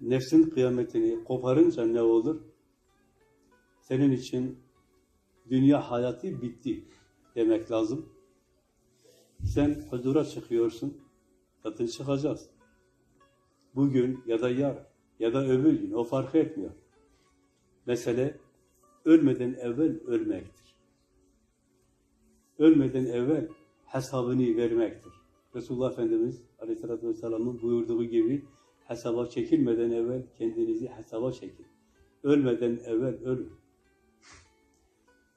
nefsin kıyametini koparınca ne olur? Senin için dünya hayatı bitti demek lazım. Sen huzura çıkıyorsun, zaten çıkacağız. Bugün ya da yarın ya da öbür gün o fark etmiyor. Mesele ölmeden evvel ölmektir. Ölmeden evvel hesabını vermektir. Resulullah Efendimiz Aleyhisselatü Vesselam'ın buyurduğu gibi hesaba çekilmeden evvel kendinizi hesaba çekin. Ölmeden evvel ölün.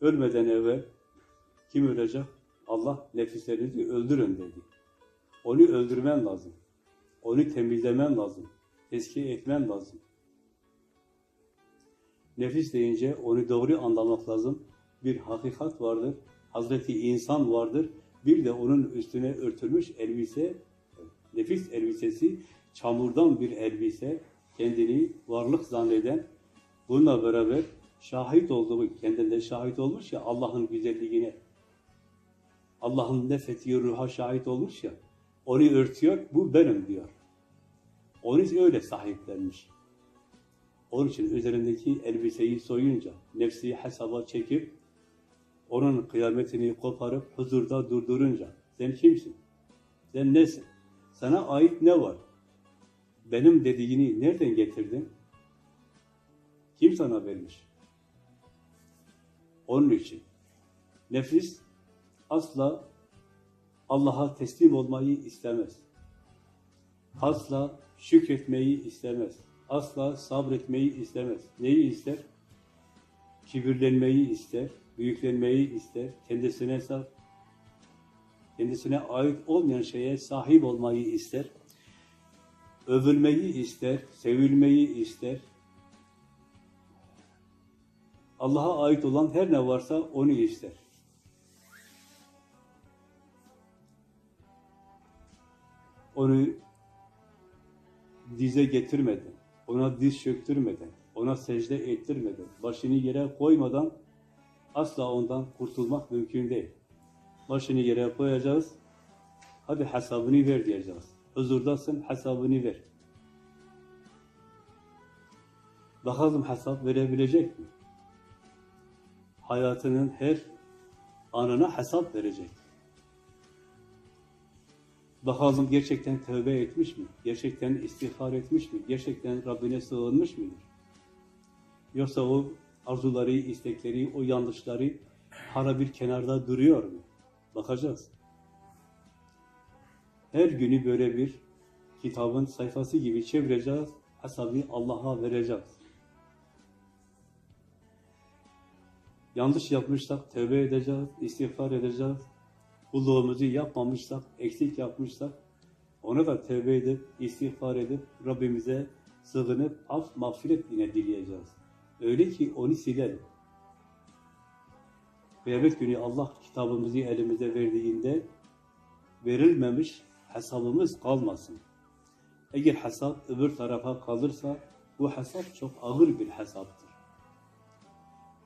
Ölmeden evvel kim ölecek? Allah nefislerinizi öldürün dedi. Onu öldürmen lazım. Onu temizlemen lazım. Tezkiye etmen lazım. Nefis deyince onu doğru anlamak lazım. Bir hakikat vardır. Hazreti insan vardır. Bir de onun üstüne örtülmüş elbise, nefis elbisesi, çamurdan bir elbise, kendini varlık zanneden, bununla beraber şahit olduğu, kendinde şahit olmuş ya Allah'ın güzelliğine, Allah'ın nefettiği ruha şahit olmuş ya, onu örtüyor, bu benim diyor. Onu öyle sahiplenmiş. Onun için üzerindeki elbiseyi soyunca, nefsi hesaba çekip, onun kıyametini koparıp huzurda durdurunca, sen kimsin? Sen nesin? Sana ait ne var? Benim dediğini nereden getirdin? Kim sana vermiş? Onun için nefis asla Allah'a teslim olmayı istemez. Asla şükretmeyi istemez. Asla sabretmeyi istemez. Neyi ister? Kibirlenmeyi ister, büyüklenmeyi ister, kendisine kendisine ait olmayan şeye sahip olmayı ister, övülmeyi ister, sevilmeyi ister. Allah'a ait olan her ne varsa onu ister. Onu dize getirmeden, ona diz çöktürmeden, ona secde ettirmeden, başını yere koymadan asla ondan kurtulmak mümkün değil. Başını yere koyacağız, hadi hesabını ver diyeceğiz. Huzurdasın, hesabını ver. Bakalım hesap verebilecek mi? Hayatının her anına hesap verecek. Bakalım gerçekten tövbe etmiş mi? Gerçekten istiğfar etmiş mi? Gerçekten Rabbine sığınmış mıdır? Yoksa o arzuları, istekleri, o yanlışları hala bir kenarda duruyor mu? Bakacağız. Her günü böyle bir kitabın sayfası gibi çevireceğiz, hesabı Allah'a vereceğiz. Yanlış yapmışsak tövbe edeceğiz, istiğfar edeceğiz. Kulluğumuzu yapmamışsak, eksik yapmışsak ona da tövbe edip, istiğfar edip Rabbimize sığınıp af, mağfiret yine dileyeceğiz. Öyle ki onu silerim. Kıyamet günü Allah kitabımızı elimize verdiğinde verilmemiş hesabımız kalmasın. Eğer hesap öbür tarafa kalırsa bu hesap çok ağır bir hesaptır.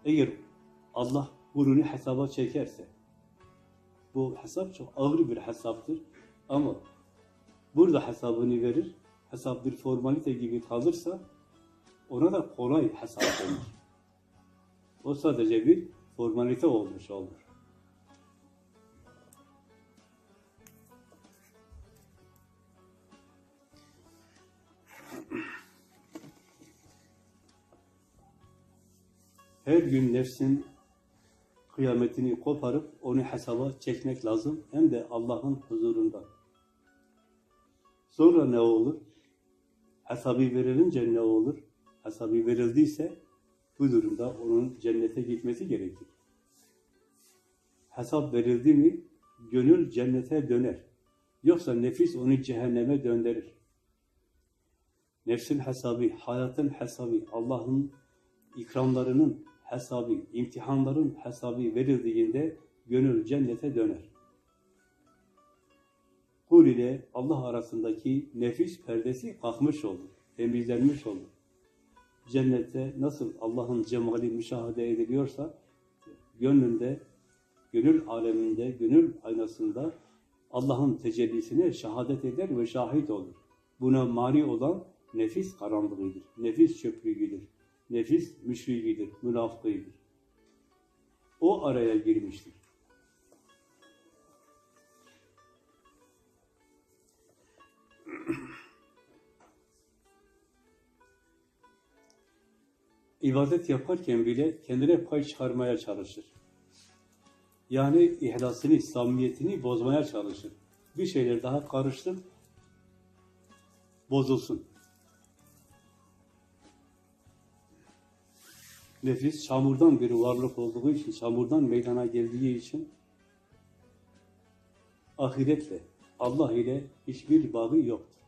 Eğer Allah bunu hesaba çekerse bu hesap çok ağır bir hesaptır. Ama burada hesabını verir, hesap bir formalite gibi kalırsa ona da kolay hesap denir. O sadece bir formalite olmuş olur. Her gün nefsin kıyametini koparıp onu hesaba çekmek lazım. Hem de Allah'ın huzurunda. Sonra ne olur? Hesabı verilince ne olur? Hesabı verildiyse bu durumda onun cennete gitmesi gerekir. Hesap verildi mi gönül cennete döner. Yoksa nefis onu cehenneme döndürür. Nefsin hesabı, hayatın hesabı, Allah'ın ikramlarının hesabı, imtihanların hesabı verildiğinde gönül cennete döner. Kul ile Allah arasındaki nefis perdesi kalkmış olur, temizlenmiş olur. Cennette nasıl Allah'ın cemali müşahede ediliyorsa, gönlünde, gönül aleminde, gönül aynasında Allah'ın tecellisine şehadet eder ve şahit olur. Buna mani olan Nefis karanlığıdır. Nefis çöplüğüdür. Nefis müşrikidir, münafıkıdır. O araya girmiştir. İbadet yaparken bile kendine pay çıkarmaya çalışır. Yani ihlasını, samimiyetini bozmaya çalışır. Bir şeyler daha karıştır, bozulsun. Nefis çamurdan bir varlık olduğu için, çamurdan meydana geldiği için ahiretle, Allah ile hiçbir bağı yoktur.